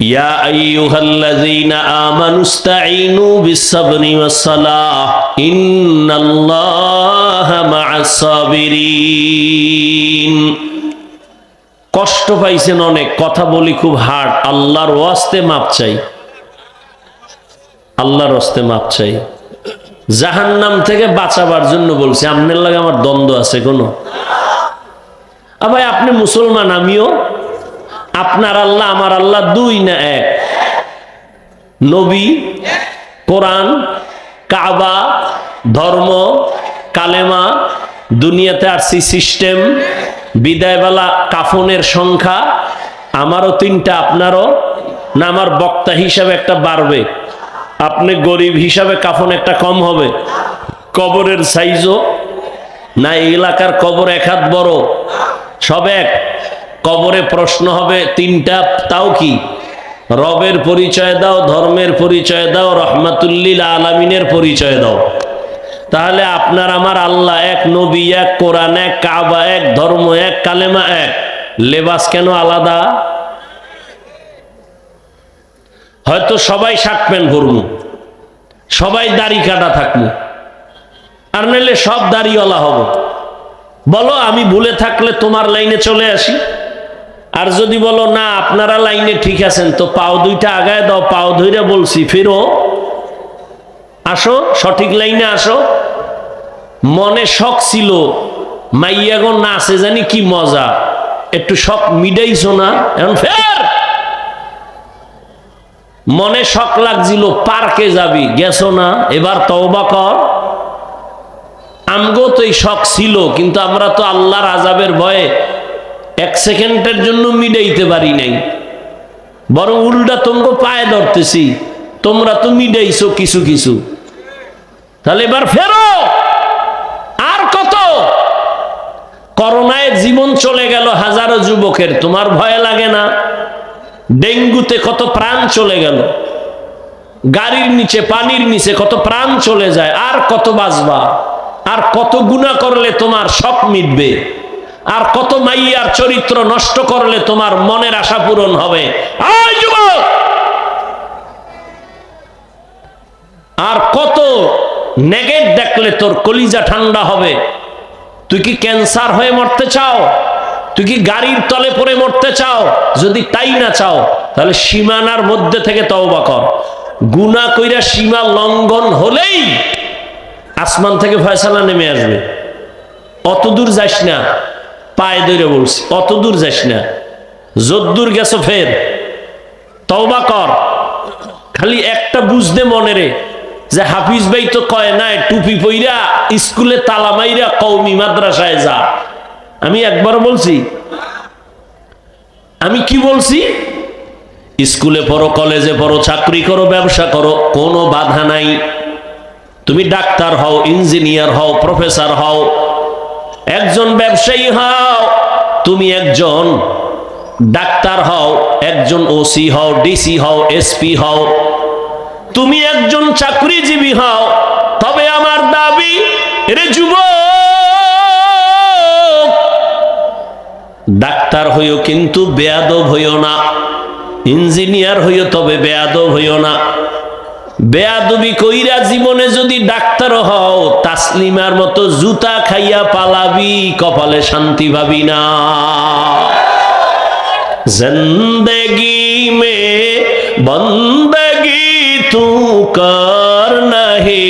يا أيها الذين آمنوا استعينوا بالصبر والصلاة إن الله مع الصابرين কষ্ট পাইছেন অনেক কথা বলি খুব হার্ড আল্লাহর ওয়াস্তে মাপ চাই আল্লাহর ওয়াস্তে মাপ চাই জাহান্নাম থেকে বাঁচাবার জন্য বলছি আপনার লাগে আমার দ্বন্দ্ব আছে কোনো আ ভাই আপনি মুসলমান আমিও আপনার আল্লাহ, আমার আল্লাহ দুই না এক। নবী, কোরআন, কাবা, ধর্ম, কালেমা, দুনিয়াতে আসছি সিস্টেম, বিদায়বেলা কাফনের সংখ্যা, আমারও তিনটা, আপনারও না, আমার বক্তা হিসাবে একটা বাড়বে। আপনি গরিব হিসাবে কাফন একটা কম হবে। কবরের সাইজও না এলাকার কবর এক হাত বড়, সব এক। কবরে প্রশ্ন হবে তিনটা, তাও কি? রবের পরিচয় দাও, ধর্মের পরিচয় দাও, রহমাতুল্লিল আলামিনের পরিচয় দাও। তাহলে আপনার আমার আল্লাহ এক নবী, এক কোরআন, এক কাবা, এক ধর্ম, এক কালেমা, এক। লেবাস কেন আলাদা? হয়তো সবাই শার্ট প্যান্ট সবাই দাড়ি কাটা থাকব আর নাহলে সব দাড়িওয়ালা হব। বলো, আমি ভুলে থাকলে তোমার লাইনে চলে আসি। আর যদি বলো, না, আপনারা লাইনে ঠিক আছেন, তো পাও দুইটা আগায় দাও, পাও ধইরা বলছি, ফেরো। আসো, সঠিক লাইনে আসো। মনে শখ ছিল মাইয়াগো নাচে জানি কি মজা। একটু শখ মিডাইছো না? এখন ফের। মনে শখ লাগছিল, পার্কে যাবি, গেছো না? এবার তওবা কর। আমগো তো এই শখ ছিল, কিন্তু আমরা তো আল্লাহর আজাবের ভয়ে এক সেকেন্ডের জন্য মিডাইতে পারি নাই। বরং উল্টা তোমরা পায়ে ধরতেছি। তোমরা তো মিডাইছো কিছু কিছু। তাহলে এবার ফেরো। আর কত? করোনায় জীবন চলে গেল হাজারো যুবকের। তোমার ভয় লাগে না? ডেঙ্গুতে কত প্রাণ চলে গেল? গাড়ির নিচে, পানির নিচে কত প্রাণ চলে যায়? আর কত বাঁচবা? আর কত গুণা করলে তোমার সব মিটবে? আর কত মাইয়ার চরিত্র নষ্ট করলে তোমার মনের আশা পূরণ হবে? আর কত নেগেট দেখলে তোর কলিজা ঠান্ডা হবে। তুই কি ক্যান্সার হয়ে মরতে চাও? তুই কি গাড়ির তলে পড়ে মরতে চাও? যদি তাই না চাও, তাহলে সীমানার মধ্যে থেকে তওবা কর। গুনা কইরা সীমা লঙ্ঘন হলেই আসমান থেকে ফয়সালা নেমে আসবে। অত দূর যাস না। পায়ে ধরে বলছি, অত দূর যাস না। যদ্দূর গেছো ফের। তওবা কর। খালি একটা বুঝতে মনে রে যে হাফিজ ভাই তো কয়, নাই, টুপি পইরা স্কুলে তালা মাইরা কৌমি মাদ্রাসায় যা। আমি একবার বলছি, আমি কি বলছি? স্কুলে পড়ো, কলেজে পড়ো, চাকরি করো, ব্যবসা করো, কোনো বাধা নাই। তুমি ডাক্তার হও, ইঞ্জিনিয়ার হও, প্রফেসর হও একজন ব্যবসায়ী হও, তুমি একজন ডাক্তার হও, একজন ওসি হও ডিসি হও এসপি হও, তুমি একজন চাকরিজীবী হও, তবে আমার দাবি, রে যুব ডাক্তার হইও কিন্তু বেয়াদব হইও না, ইঞ্জিনিয়ার হইও তবে বেয়াদব হইও না। বেয়াদবি কইরা জীবনে যদি ডাক্তার হও, তাসলিমার মতো জুতা খাইয়া পালাবি, কপালে শান্তি ভাবি না। জিন্দগি মে বন্দগি তু কর নহি।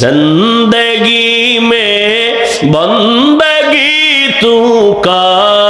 জিন্দগি মে বন্দগি তু কর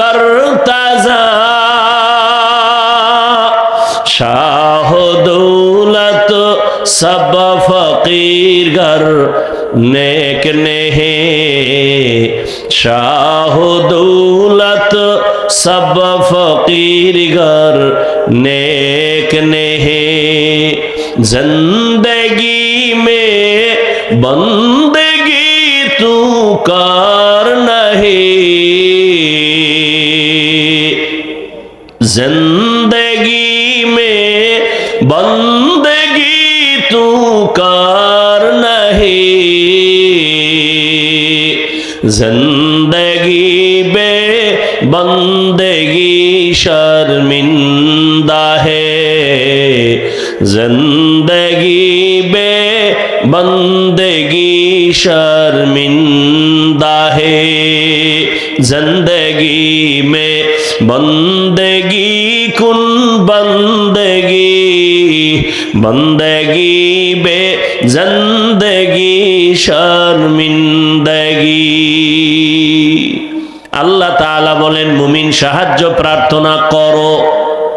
करता शाह दौलत सब फकीर घर नेक नेहे। शाह दौलत सब फकीर घर नेक नेहे। ज़िंदगी में बंदगी ज़िंदगी में बंदगी तू कर नहीं। ज़िंदगी बे बंदगी शर्मिंदा है। ज़िंदगी बे बंदगी शर्मिंदा है। ज़िंदगी में বন্দেগি, কুন বন্দেগি? বন্দেগি বে জন্দেগি, শর্মিন্দগি। আল্লাহ তালা বলেন, মুমিন সাহায্য প্রার্থনা করো।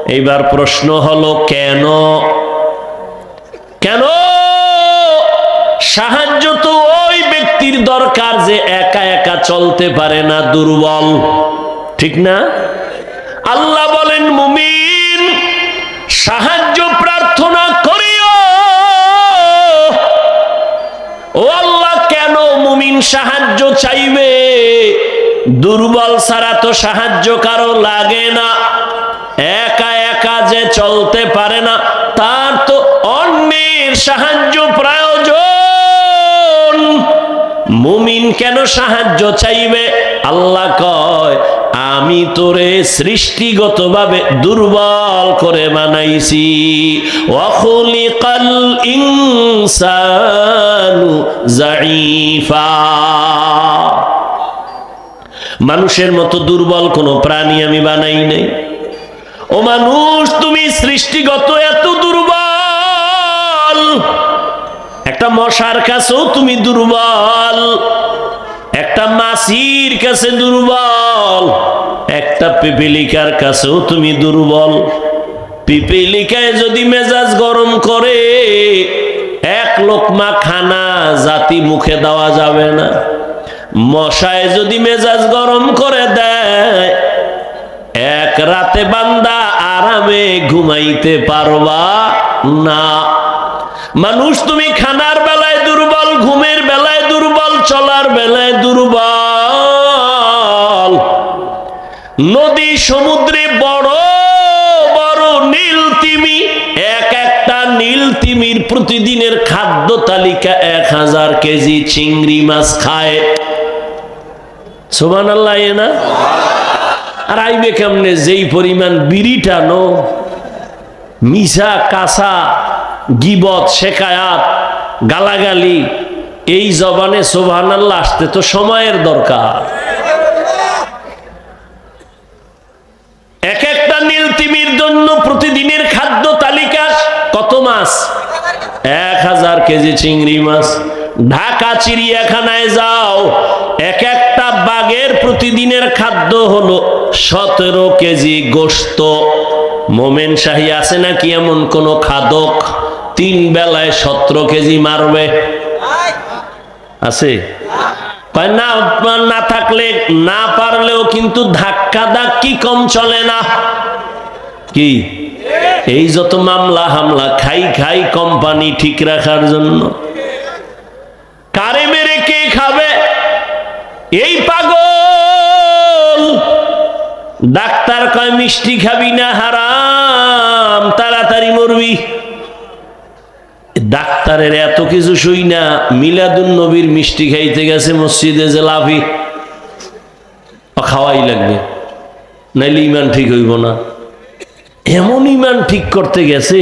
এইবার প্রশ্ন হলো, কেন? কেন? সাহায্য তো ওই ব্যক্তির দরকার যে একা একা চলতে পারে না, দুর্বল। ঠিক না? আল্লাহ বলেন, মুমিন, সাহায্য প্রার্থনা করিও। ও আল্লাহ, কেন মুমিন সাহায্য চাইবে? দুর্বল ছাড়া তো সাহায্য কারও লাগে না। একা একা যে চলতে পারে না, তার তো অন্যের সাহায্য প্রয়োজন। মুমিন কেন সাহায্য চাইবে? আল্লাহ কয় আমি তোরে সৃষ্টিগতভাবে দুর্বল করে বানাইছি। ওয়াখুলিকাল ইনসানু জাইফা মানুষের মতো দুর্বল কোনো প্রাণী আমি বানাই নাই। ও মানুষ, তুমি সৃষ্টিগত এত দুর্বল। একটা মশার কাছেও তুমি দুর্বল। একটা মাসির কাছে দুর্বল, একটা পিপিলিকার কাছেও তুমি দুর্বল। পিপিলিকায় যদি মেজাজ গরম করে, এক লোকমা খানা জাতি মুখে দেওয়া যাবে না। মশায় যদি মেজাজ গরম করে দেয়, এক রাতে বান্দা আরামে ঘুমাইতে পারবা না। মানুষ তুমি খানার বেলায় দুর্বল, ঘুমের বেলায় চলার বেলায় দুর্বল। নদী, সমুদ্রে বড় বড় নীল তিমি। এক একটা নীল তিমির প্রতিদিনের খাদ্য তালিকা এক হাজার কেজি চিংড়ি মাছ খায়। সোমান আল্লাহ না? আর আইবে কেমনে? যেই পরিমাণ বিড়ি টানো মিশা কাঁচা, গিবত, শেখায়াত, গালাগালি এই জবানে সোভান আল্লাহ আসতে তো সময়ের দরকার। এক একটা নীল তিমির জন্য প্রতিদিনের খাদ্য তালিকা কত মাছ? এক হাজার কেজি চিংড়ি মাছ। ঢাকা চিড়িয়াখানায় যাও। এক একটা বাঘের প্রতিদিনের খাদ্য হলো সতেরো কেজি গোস্ত মোমেন শাহী আছে নাকি এমন কোন খাদক? তিন বেলায় সতেরো কেজি মারবে। আছে? না না থাকলে, না পারলেও কিন্তু ধাক্কা ধাক্কি কম চলে না। কি? এই যত মামলা হামলা, খাই খাই কোম্পানি ঠিক রাখার জন্য। কারে মেরে কে খাবে? এই পাগল! ডাক্তার কয়, মিষ্টি খাবি না, হারাম, তাড়াতাড়ি মরবি। ডাক্তারের এত কিছু শুই না, মিলাদুন নবীর মিষ্টি খাইতে গেছে মসজিদে যে লাভি খাওয়াই লাগবে। নাইলে ইমান ঠিক হইব না। এমন ইমান ঠিক করতে গেছে,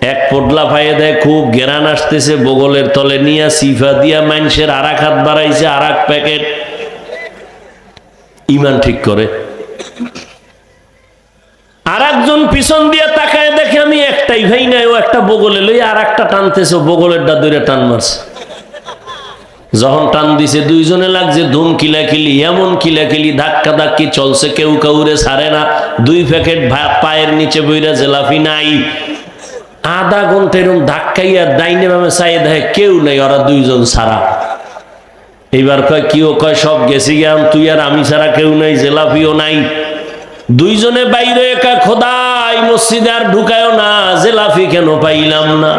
এক পটলা পায়ে দেয়, খুব গেরান আসতেছে, বগলের তলে নিয়ে সিফা দিয়া মানুষের আর এক হাত বাড়াইছে আর এক প্যাকেট। ইমান ঠিক করে। আর একজন পিছন দিয়ে তাকায় দেখে আমি একটাই ভাই নাই, ও একটা বগলে লই আর একটা টানতেছে বগলেরটা দূরে টান মারছে। যখন টান দিছে, দুইজনে লাগছে ধুম কিলাকিলি এমন কিলাকিলি ধাক্কা ধাক্কি চলছে, কেউ কাউরে ছাড়ে না, দুই প্যাকেট পায়ের নিচে বইরা জেলাফি নাই। আধা ঘণ্টা এরকম ধাক্কাইয়া ডাইনে বামে চাই দেখে কেউ নেই, ওরা দুইজন ছাড়া। এইবার কয় কিও কয়, সব গেছি গিয়াম তুই আর আমি ছাড়া কেউ নাই, জেলাফিও নাই। দুইজনে বাইরে একা খোদাই মসজিদে আর ঢুকায়ও না জেলাফি কেন পাইলাম না?